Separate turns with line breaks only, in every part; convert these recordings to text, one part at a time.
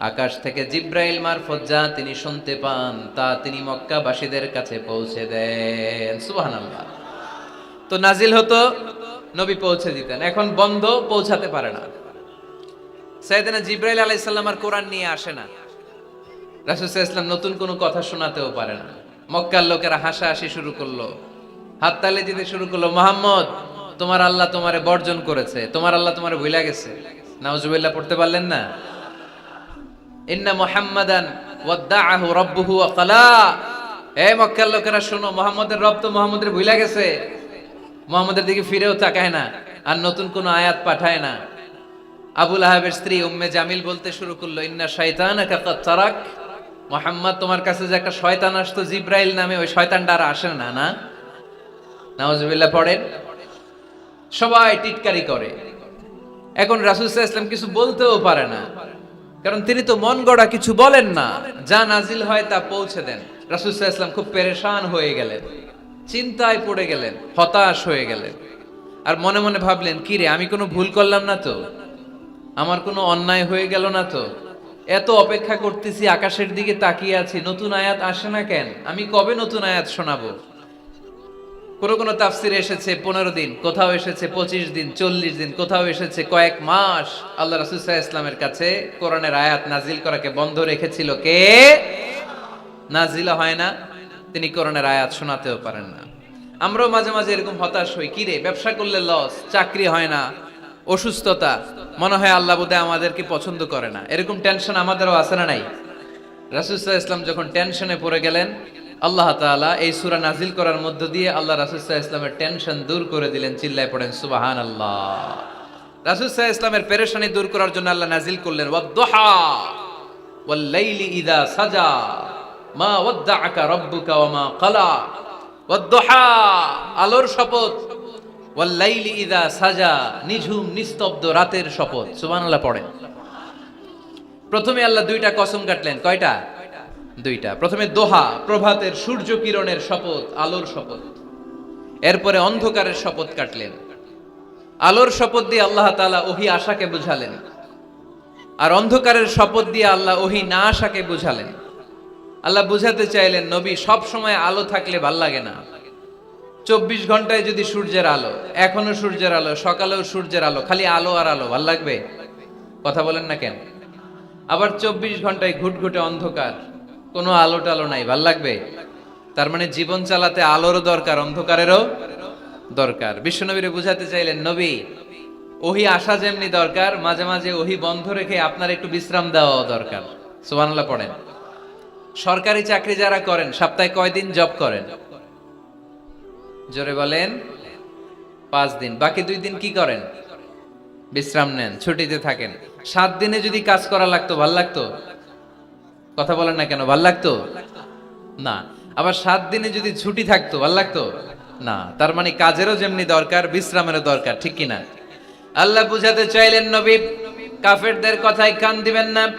আকাশ থেকে জিব্রাইল মারফত যা তিনি শুনতে পান, তা তিনি মক্কাবাসীদের কাছে পৌঁছে দেন। সুবহানাল্লাহ। তো নাজিল হতো, নবী পৌঁছে দিতেন। এখন বন্ধ, পৌঁছাতে পারে না। সাইয়েদনা জিব্রাইল আর কোরআন নিয়ে আসে না। রাসুল ইসলাম নতুন কোনো কথা শোনাতেও পারে না। মক্কার লোকেরা হাসাহাসি শুরু করল, হাততালি দিতে শুরু করল, মোহাম্মদ, তোমার আল্লাহ তোমারে বর্জন করেছে, তোমার আল্লাহ তোমারে ভুলা গেছে। নাউজুবিল্লাহ, পড়তে পারলেন না? ইন্না মুহাম্মাদান লোকেরা, শোনো রব তো গেছে। মুহাম্মদের দিকে ফিরেও তাকায় না, আর নতুন আয়াত পাঠায় না। আবুল স্ত্রী উম্মে জামিল বলতে শুরু করল, ইন্না তারাক। মোহাম্মদ, তোমার কাছে যে একটা শয়তান আসতো জিব্রাইল নামে, ওই শয়তানটা আর আসে না না? নাওজুবিল্লাহ পড়েন। সবাই টিটকারি করে। এখন রাসুল ইসলাম কিছু বলতেও পারে না। কারণ তিনি তো মন গড়া কিছু বলেন না। যা নাজিল হয় তা পৌঁছে দেন। রাসুল ইসলাম খুব পেরেশান হয়ে গেলেন। চিন্তায় পড়ে গেলেন, হতাশ হয়ে গেলেন। আর মনে মনে ভাবলেন, কি রে, আমি কোনো ভুল করলাম না তো? আমার কোনো অন্যায় হয়ে গেল না তো? এত অপেক্ষা করতেছি, আকাশের দিকে তাকিয়ে আছি, নতুন আয়াত আসে না কেন? আমি কবে নতুন আয়াত শোনাবো? কোন কোন তাফসির এসেছে পনেরো দিন, কোথাও এসেছে পঁচিশ দিন, চল্লিশ দিন, কোথাও এসেছে কয়েক মাস। আল্লাহ রাসুসাহ ইসলামের কাছে কোরআনের আয়াত নাজিল করাকে বন্ধ রেখেছিল কে? নাজিলা হয় না। তিনি কোরআনের আয়াত শোনাতেও পারেন না। আমরাও মাঝে মাঝে এরকম হতাশ হই কিরে ব্যবসা করলে লস চাকরি হয় না, অসুস্থতা, মনে হয় আল্লাহ বোধহয় আমাদেরকে পছন্দ করে না। এরকম টেনশন আমাদেরও আছে না নাই? রাসুসাহ ইসলাম যখন টেনশনে পড়ে গেলেন আল্লাহ তাআলা এই সুরা নাজিল করার মধ্য দিয়ে আল্লাহ রাসুসাহ ইসলামের টেনশন দূর করে দিলেন, চিল্লায় পড়েন সুবাহান আল্লাহ রাসুসাহ ইসলামের পেরেশানি দূর করার জন্য আল্লাহ নাজিল করলেন, ওয়াদ্দুহা, ওয়াল্লাইলি ইদা সাজা, মা ওয়াদ্দাআকা রাব্বুকা ওয়া মা ক্বালা, ওয়াদ্দুহা, আলোর শপথ, ওয়াল্লাইলি ইদা সাজা, নিঝুম, নিস্তব্ধ রাতের শপথ, সুবহানাল্লাহ পড়েন। প্রথমে আল্লাহ দুইটা কসম কাটলেন, কয়টা? দুইটা। প্রথমে দোহা, প্রভাতের সূর্য কিরণের শপথ, আলোর শপথ। এরপরে অন্ধকারের শপথ কাটলেন। আলোর শপথ দিয়ে আল্লাহ তালা ওহি আশাকে বুঝালেন। আর অন্ধকারের শপথ দিয়ে আল্লাহ ওহি না আশাকে বুঝালেন। আল্লাহ বুঝাতে চাইলেন, নবী, সব সময় আলো থাকলে ভালো লাগে না। চব্বিশ ঘন্টায় যদি সূর্যের আলো, এখনও সূর্যের আলো, সকালেও সূর্যের আলো, খালি আলো আর আলো, ভালো লাগবে? কথা বলেন না কেন? আবার চব্বিশ ঘন্টায় ঘুটঘুটে অন্ধকার। কোনো আলো টালো নাই, ভালো লাগবে? তার মানে জীবন চালাতে আলোরও দরকার, অন্ধকারেরও দরকার। বিশ্বনবীরে বুঝাতে চাইলেন, নবী, ওহি আসা যেমনি দরকার, মাঝে মাঝে ওহি বন্ধ রেখে আপনার একটু বিশ্রাম দেওয়া দরকার। সুবহানাল্লাহ পড়েন। সরকারি চাকরি যারা করেন, সপ্তাহে কয়দিন জব করেন? জোরে বলেন, পাঁচ দিন। বাকি দুই দিন কি করেন? বিশ্রাম নেন, ছুটিতে থাকেন। সাত দিনে যদি কাজ করা লাগতো, ভালো লাগতো? কথা বলেন না কেন, ভালো লাগতো? না। আবার সাত দিনে যদি ছুটি থাকতো, ভালো লাগতো? না। তার মানে কাজেরও যেমনি দরকার, বিশ্রামেরও দরকার, ঠিক কিনা আল্লাহ বুঝাতে চাইলেন, নবী, কাফেরদের কথায় কান দিবেন না।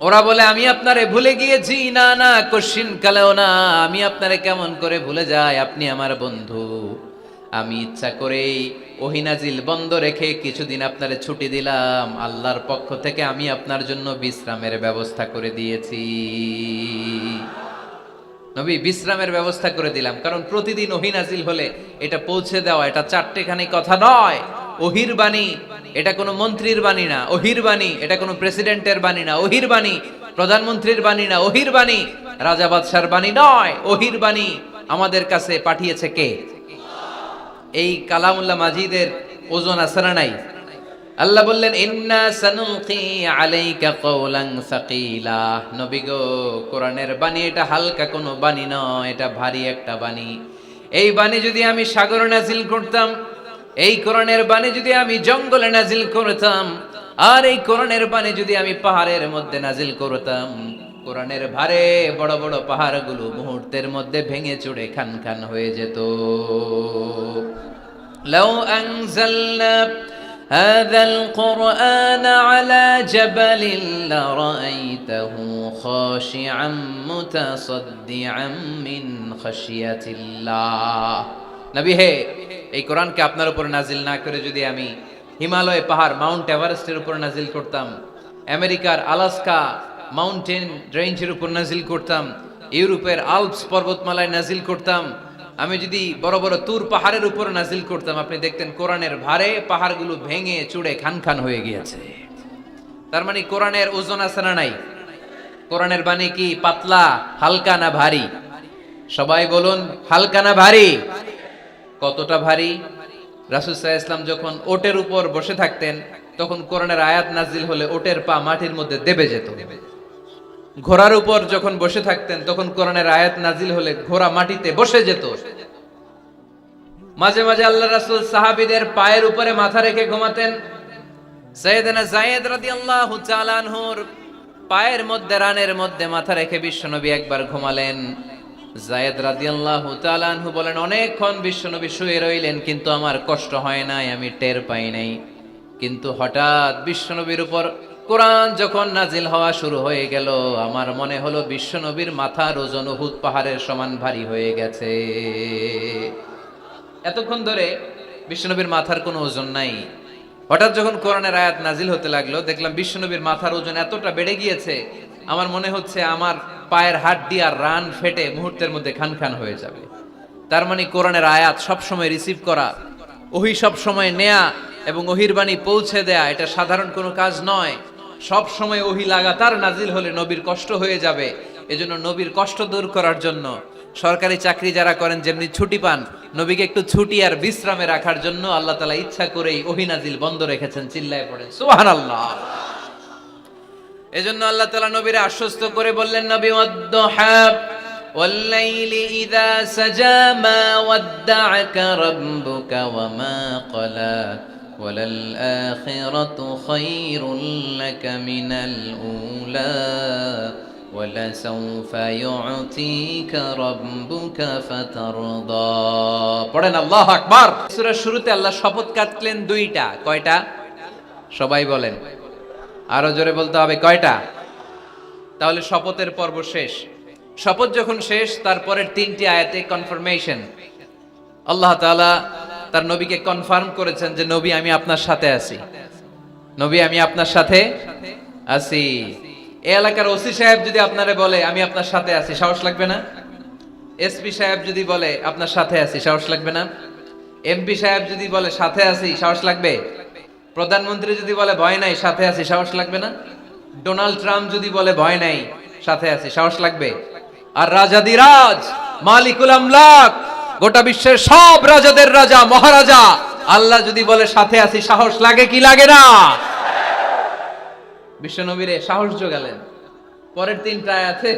ওরা বলে, আমি আপনারে ভুলে গিয়েছি। না না কশিন কালেও না, আমি আপনারে কেমন করে ভুলে যাই, আপনি আমার বন্ধু। আমি ইচ্ছা করেই ওহিনাজিল বন্ধ রেখে কিছুদিন আপনারে ছুটি দিলাম। আল্লাহর পক্ষ থেকে আমি আপনার জন্য বিশ্রামের ব্যবস্থা করে দিয়েছি। নবী, বিশ্রামের ব্যবস্থা করে দিলাম। কারণ প্রতিদিন ওহিনাজিল হলে এটা পৌঁছে দেওয়া, এটা চারটেখানি কথা নয়। ওহির বাণী, এটা কোনো মন্ত্রীর বাণী না। ওহির বাণী, এটা কোনো প্রেসিডেন্টের বাণী না। ওহির বাণী, প্রধানমন্ত্রীর বাণী না। ওহির বাণী, রাজা বাদশার বাণী নয়। ওহির বাণী আমাদের কাছে পাঠিয়েছে কে? এই কালামুল্লাহ মাজিদের ওজন না নাই? আল্লাহ বললেন, ইন্না সানুলকি আলাইকা কওলান সাকিলা। নবী গো, কোরআনের বাণী এটা হালকা কোনো বাণী নয়, এটা ভারী একটা বাণী। এই বাণী যদি আমি সাগরে নাজিল করতাম, এই কোরআনের বাণী যদি আমি জঙ্গলে নাজিল করতাম, আর এই কোরআনের বাণী যদি আমি পাহাড়ের মধ্যে নাজিল করতাম কোরআনের ভারে বড় বড় পাহাড়গুলো মুহূর্তের মধ্যে ভেঙে চুড়ে খান খান হয়ে যেত لو أنزلنا هذا القرآن على جبل لرأيته خاشعا متصدعا من خشية الله নবী হে এই কোরআনকে আপনার উপর নাজিল না করে যদি আমি হিমালয় পাহাড় মাউন্ট এভারেস্টের উপর নাজিল করতাম আমেরিকার আলাস্কা মাউন্টেন রেঞ্জের উপর নাজিল করতাম, ইউরোপের আলপস পর্বতমালায় নাজিল করতাম। আমি যদি বড় বড় তুর পাহাড়ের উপর নাজিল করতাম, আপনি দেখতেন কোরআনের ভারে পাহাড়গুলো ভেঙে চুড়ে খান খান হয়ে গিয়েছে। তার মানে কোরআনের ওজন আছে না নাই? কোরআনের বাণী কি পাতলা, হালকা না ভারী? সবাই বলুন, হালকা না ভারী? কতটা ভারী? রাসুসাহ ইসলাম যখন ওটের উপর বসে থাকতেন, তখন কোরআনের আয়াত নাজিল হলে ওটের পা মাটির মধ্যে দেবে যেত। ঘোড়ার উপর যখন বসে থাকতেন, তখন কোরআনের আয়াত নাজিল হলে ঘোড়া মাটিতে বসে যেত। মাঝে মাঝে আল্লাহ রাসুল সাহাবিদের পায়ের উপরে মাথা রেখে ঘুমাতেন। সৈয়দনা জায়েদ রাদিয়াল্লাহু তাআলা আনহুর পায়ের মধ্যে, রানের মধ্যে মাথা রেখে বিশ্বনবী একবার ঘুমালেন। জায়েদ রাদিয়াল্লাহু তাআলা আনহু বলেন, অনেকক্ষণ বিশ্বনবী শুয়ে রইলেন, কিন্তু আমার কষ্ট হয় নাই, আমি টের পাই নাই। কিন্তু হঠাৎ বিশ্বনবীর উপর কোরআন যখন নাজিল হওয়া শুরু হয়ে গেল, আমার মনে হলো বিশ্বনবীর মাথার ওজন উহুদ পাহাড়ের সমান ভারী হয়ে গেছে। এতক্ষণ ধরে বিশ্বনবীর মাথার কোনো ওজন নাই। হঠাৎ যখন কোরআনের আয়াত নাজিল হতে লাগল, দেখলাম বিশ্বনবীর মাথার ওজন এতটা বেড়ে গিয়েছে, আমার মনে হচ্ছে আমার পায়ের হাড্ডি আর রান ফেটে মুহূর্তের মধ্যে খান খান হয়ে যাবে। তার মানে কোরআনের আয়াত সবসময় রিসিভ করা, ওহি সব সময় নেয়া এবং ওহির বাণী পৌঁছে দেয়া, এটা সাধারণ কোনো কাজ নয়। সব সময় ওহি লাগাতার নাজিল হলে নবীর কষ্ট হয়ে যাবে এজন্য নবীর কষ্ট দূর করার জন্য সরকারি চাকরি যারা করেন যেমনি ছুটি পান নবীকে একটু ছুটি আর বিশ্রামে রাখার জন্য আল্লাহ তালা ইচ্ছা করেই ওহি নাজিল বন্ধ রেখেছেন চিল্লায় পড়েন সুহান আল্লাহ এজন্য আল্লাহ তালা নবীরে আশ্বস্ত করে বললেন নবী ওয়াদ্দুহাব والليل إذا سجى ما ودعك ربك وما قلى وللآخرة خير لك من الأولى ولسوف يعطيك ربك فترضى পড়েন আল্লাহ আকবার সূরার শুরুতে আল্লাহ শপথ কাটলেন দুইটা কয়টা সবাই বলেন আরো জোরে বলতে হবে কয়টা তাহলে শপথের পর্ব শেষ শপথ যখন শেষ তারপরের তিনটি আয়াতে কনফার্মেশন আল্লাহ তাআলা তার নবীকে কনফার্ম করেছেন যে, নবী, আমি আপনার সাথে আছি। নবী, আমি আপনার সাথে আছি। এই এলাকার ওসি সাহেব যদি আপনারে বলে, আমি আপনার সাথে আছি, সাহস লাগবে না? এসপি সাহেব যদি বলে, আপনার সাথে আছি, সাহস লাগবে না? এমপি সাহেব যদি বলে, সাথে আছি, সাহস লাগবে? প্রধানমন্ত্রী যদি বলে, ভয় নাই, সাথে আছি, সাহস লাগবে না? ডোনাল্ড ট্রাম্প যদি বলে, ভয় নাই, সাথে আছি, সাহস লাগবে? আর রাজাদিরাজ মালিকুল আমলাক গোটা বিশ্বের সব রাজাদের রাজা, মহারাজা। আল্লাহ যদি বলে, সাথে আছি, সাহস লাগে কি লাগে না? বিশ্ব নবীরে সাহস যোগালেন। পরের তিনটা আছে।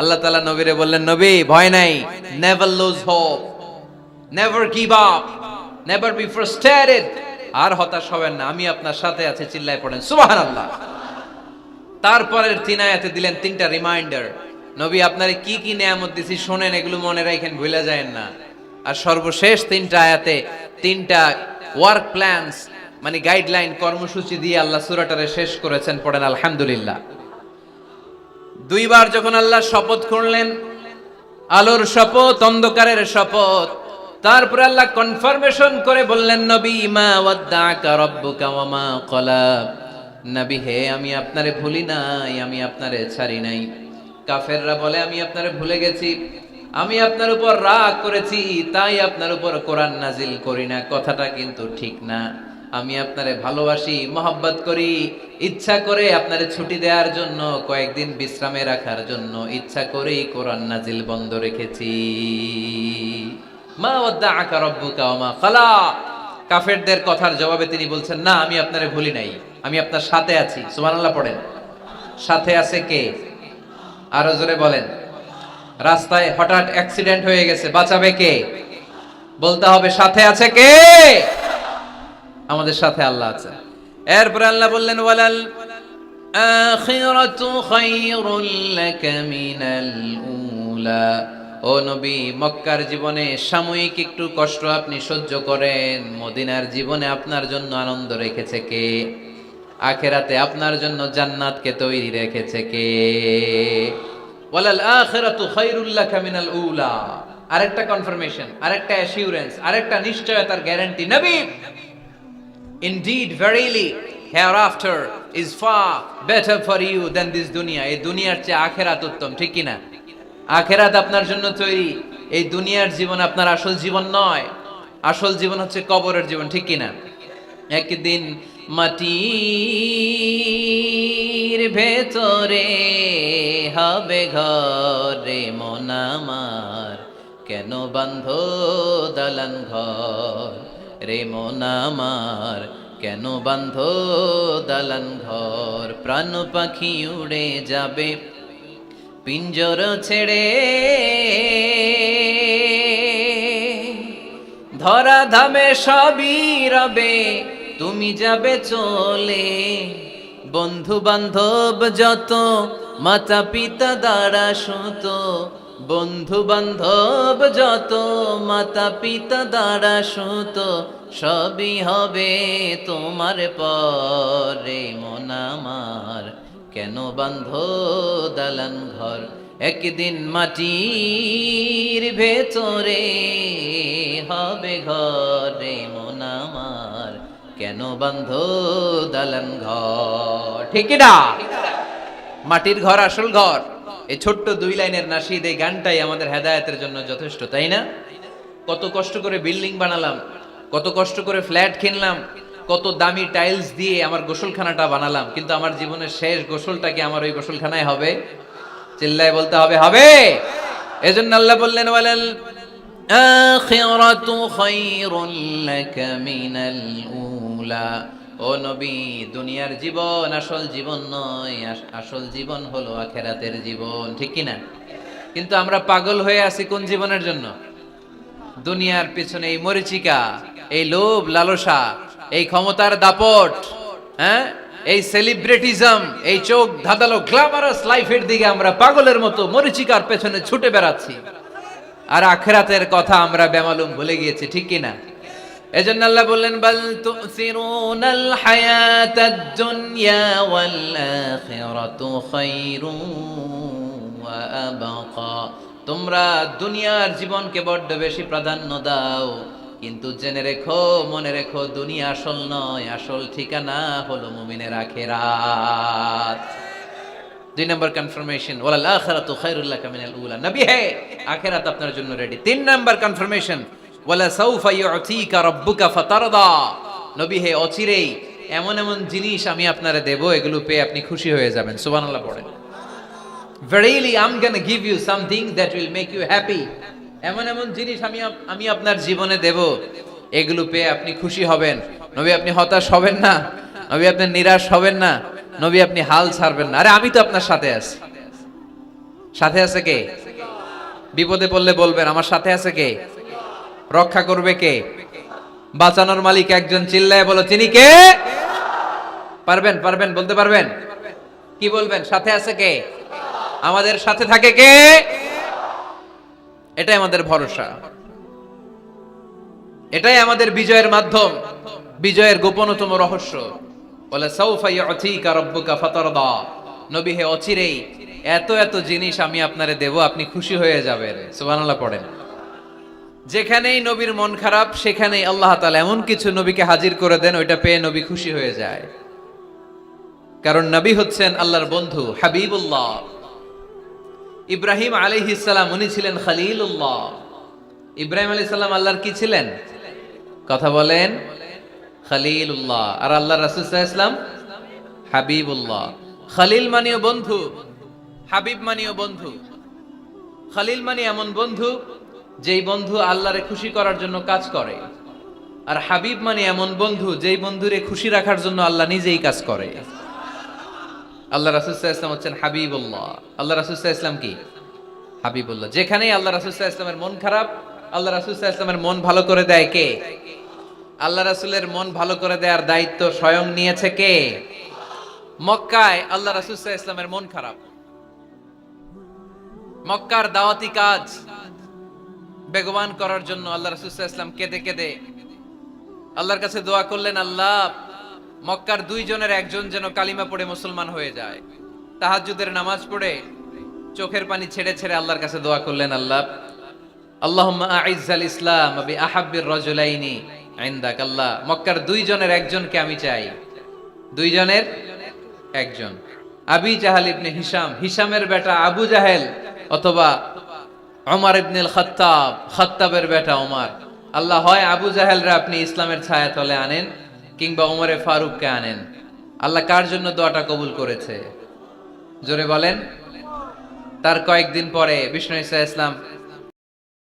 আল্লাহ তালা নবীরে বললেন, নবী, ভয় নাই। Never lose hope never give up never be frustrated আর হতাশ হবেন না, আমি আপনার সাথে আছি, চিল্লায় পড়েন। সুবহানাল্লাহ। তারপরের তিন আয়াতে দিলেন তিনটা রিমাইন্ডার নবী, আপনারে কি কি নিয়ামত দিছি, শোনেন, এগুলো মনে রাখেন, ভুলে যায় না। আর সর্বশেষ তিনটা আয়াতে তিনটা ওয়ার্ক প্ল্যানস মানে গাইডলাইন কর্মসূচি দিয়ে আল্লাহ সুরাটারে শেষ করেছেন, পড়েন আলহামদুলিল্লাহ। দুইবার যখন আল্লাহ শপথ করলেন, আলোর শপথ, অন্ধকারের শপথ, তারপরে আল্লাহ কনফার্মেশন করে বললেন, নবী, মা ওয়াদ্দাকা রব্বুকা ওয়া মা ক্বালা। নবী হে, আমি আপনারে ভুলি নাই, আমি আপনারে ছাড়ি নাই। কাফেররা বলে, আমি আপনারে ভুলে গেছি। আমি আপনার উপর রাগ করেছি, তাই আপনার উপর কোরআন নাজিল করি না। কথাটা কিন্তু ঠিক না। আমি আপনারে ভালোবাসি, মহব্বত করি, ইচ্ছা করে আপনারে ছুটি দেওয়ার জন্য, কয়েকদিন বিশ্রামে রাখার জন্য ইচ্ছা করেই কোরআন নাজিল বন্ধ রেখেছি। মা ওয়াদ্দা আকা রব্বুকা মা খালা। কাফেরদের কথার জবাবে তিনি বলছেন, না, আমি আপনারে ভুলি নাই। আমি আপনার সাথে আছি। সুবহানাল্লাহ পড়েন। সাথে আছে কে? আরও জোরে বলেন। রাস্তায় হঠাৎ অ্যাক্সিডেন্ট হয়ে গেছে, বাঁচাবে কে? বলতে হবে, সাথে আছে কে? আমাদের সাথে আল্লাহ আছে। এরপরে আল্লাহ বললেন, ওয়ালাল আখিরাতু খায়রুল লাকা মিনাল উলা। ও নবী, মক্কার জীবনে সাময়িক একটু কষ্ট আপনি সহ্য করেন। মদিনার জীবনে আপনার জন্য আনন্দ রেখেছে কে? আখেরাতে আপনার জন্য জান্নাতকে তৈরি রেখেছে কে? ওয়ালাল আখিরাতু খায়রুল লাকা মিনাল উলা। আরেকটা কনফার্মেশন আরেকটা অ্যাসিউরেন্স আরেকটা নিশ্চয়তার গ্যারান্টি নবী! Indeed, verily, hereafter is far better for you than this দুনিয়া। এই দুনিয়ার চেয়ে আখেরাত উত্তম ঠিক কিনা? আখেরাত আপনার জন্য তৈরি। এই দুনিয়ার জীবন আপনার আসল জীবন নয়। আসল জীবন হচ্ছে কবরের জীবন ঠিক কিনা? একদিন মাটির ভেতরে হবে ঘরে মন আমার। কেন বান্ধ দালান ঘর? রে মন আমার, কেন বান্ধ দালান ঘর? প্রাণ পাখি উড়ে যাবে, পিঞ্জর ছেড়ে। ধরা ধামে সবই রবে তুমি যাবে চলে। বন্ধু বান্ধব যত মাতা পিতা দ্বারা সুত বন্ধু বান্ধব যত মাতা পিতা দ্বারা সুত সবই হবে তোমার পরে, মন আমার। কেন বান্ধ দালান ঘর? একদিন মাটির ভেতরে হবে ঘরে মন আমার। কেন বন্ধ দালান ঘর? ঠিক না? মাটির ঘর, আসল ঘর। এই ছোট্ট দুই লাইনের নাসিদ এই গানটাই আমাদের হেদায়েতের জন্য যথেষ্ট, তাই না? কত কষ্ট করে বিল্ডিং বানালাম, কত কষ্ট করে ফ্ল্যাট কিনলাম, কত দামি টাইলস দিয়ে আমার গোসলখানাটা বানালাম, কিন্তু আমার জীবনের শেষ গোসলটা কি আমার ওই গোসলখানায় হবে? চিল্লায় বলতে হবে হবে। এজন্য আল্লাহ বললেন, ওয়ালাল আখিরাতু খায়রুল লাকা মিনাল উলা ও নবী, দুনিয়ার জীবন আসল জীবন নয় আসল জীবন হলো আখেরাতের জীবন, ঠিক কি না কিন্তু আমরা পাগল হয়ে আছি কোন জীবনের জন্য? দুনিয়ার পিছনে এই মরিচিকা, এই লোভ লালসা, এই ক্ষমতার দাপট হ্যাঁ? এই সেলিব্রিটিজম, এই চোখ ধাঁধালো গ্ল্যামারাস লাইফের দিকে আমরা পাগলের মতো মরিচিকার পেছনে ছুটে বেড়াচ্ছি। আর আখেরাতের কথা আমরা বেমালুম ভুলে গিয়েছি, ঠিক কি না এজন্য আল্লাহ বললেন, বাল তুসিরুনাল হায়াতাদ দুনিয়া ওয়াল আখিরাতু খায়রুন ওয়া আবকা। তোমরা দুনিয়ার জীবনকে বড্ড বেশি প্রাধান্য দাও, কিন্তু জেনে রেখো, মনে রেখো, দুনিয়া আসল নয়, আসল ঠিকানা হলো মুমিনের আখেরাত। দুই নম্বর কনফার্মেশন ওয়ালাল আখিরাতু খায়রুল লাকা মিনাল উলা। নবী হে, আখিরাত আপনার জন্য রেডি তিন নম্বর কনফার্মেশন ওয়ালা সাউফা ইউতিকা রাব্বুকা ফাতারদা। নবী, হে অচিরেই এমন এমন জিনিস আমি আপনারে দেব, এগুলো পেয়ে আপনি খুশি হয়ে যাবেন। সুবহানাল্লাহ পড়েন। Verily I am gonna give you something that will make you happy এমন এমন জিনিস আমি আমি আপনার জীবনে দেব, এগুলো পেয়ে আপনি খুশি হবেন। নবী, আপনি হতাশ হবেন না। নবী, আপনি নিরাশ হবেন না। নবী, আপনি হাল ছাড়বেন না। আরে, আমি তো আপনার সাথে আছি। সাথে আছে কে? বিপদে পড়লে বলবেন, আমার সাথে আছে কে? রক্ষা করবে কে? বাঁচানোর মালিক একজন চিল্লায় বলো, চিনি কে? পারবেন পারবেন, বলতে পারবেন? কি বলবেন? সাথে আছে কে? আমাদের সাথে থাকে কে? এটাই আমাদের ভরসা। এটাই আমাদের বিজয়ের মাধ্যম, বিজয়ের গোপনতম রহস্য। বলে নবী হে অচিরেই, এত এত জিনিস আমি আপনারে দেব, আপনি খুশি হয়ে যাবেন। সুবহানাল্লাহ পড়েন। যেখানেই নবীর মন খারাপ, সেখানেই আল্লাহ তালা এমন কিছু নবীকে হাজির করে দেন, ওইটা পেয়ে নবী খুশি হয়ে যায়। কারণ নবী হচ্ছেন আল্লাহর বন্ধু, হাবিবুল্লাহ। ইব্রাহিম আলাইহিস সালাম, উনি ছিলেন খলিলুল্লাহ। ইব্রাহিম আলাইহিস সালাম আল্লাহর কি ছিলেন? কথা বলেন, খলিলুল্লাহ। আর আল্লাহ আলাইহি ইসলাম হাবিবুল্লাহ। খলিল মানিও বন্ধু, হাবিব মানিও বন্ধু। খালিল মানি এমন বন্ধু যেই বন্ধু আল্লাহরে খুশি করার জন্য কাজ করে, আর হাবিব মানে এমন বন্ধু যেই বন্ধুরে খুশি রাখার জন্য আল্লাহ নিজেই কাজ করে। আল্লাহ রাসুসাহ ইসলাম হচ্ছেন হাবিবুল্লাহ। আল্লাহ রাসুসাহ ইসলাম কি? হাবিবুল্লাহ। যেখানেই আল্লাহ রাসুসাহ ইসলামের মন খারাপ, আল্লাহ রাসুসাহ ইসলামের মন ভালো করে দেয় কে? আল্লাহ রাসুলের মন ভালো করে দেওয়ার দায়িত্ব স্বয়ং নিয়েছে কে? মক্কায় আল্লাহ রাসুসাহ ইসলামের মন খারাপ। মক্কার দাওয়াতি কাজ বেগবান করার জন্য আল্লাহ রাসুসাহ ইসলাম কেঁদে কেঁদে আল্লাহর কাছে দোয়া করলেন, আল্লাহ, মক্কার দুইজনের একজন যেন কালিমা পড়ে মুসলমান হয়ে যায়। তাহাজ্জুদের নামাজ পড়ে চোখের পানি ছেড়ে ছেড়ে আল্লাহর কাছে দোয়া করলেন, আল্লাহ, আল্লাহুম্মা আইজ্জাল ইসলাম আহাব্বির রাজুলাইনি ইনদাক। আল্লাহ, মক্কার দুইজনের একজনকে আমি চাই। দুইজনের একজন। আবি হিসাম হিসামের বেটা আবু জাহেল অথবা অমর ইবনুল খাত্তাব খাত্তাবের বেটা ওমর আল্লাহ হয় আবু জাহেলরা আপনি ইসলামের ছায়া তলে আনেন কিংবা ওমরে ফারুককে আনেন। আল্লাহ কার জন্য দোয়াটা কবুল করেছে? জোরে বলেন। তার কয়েকদিন পরে বিষ্ণু ইসা ইসলাম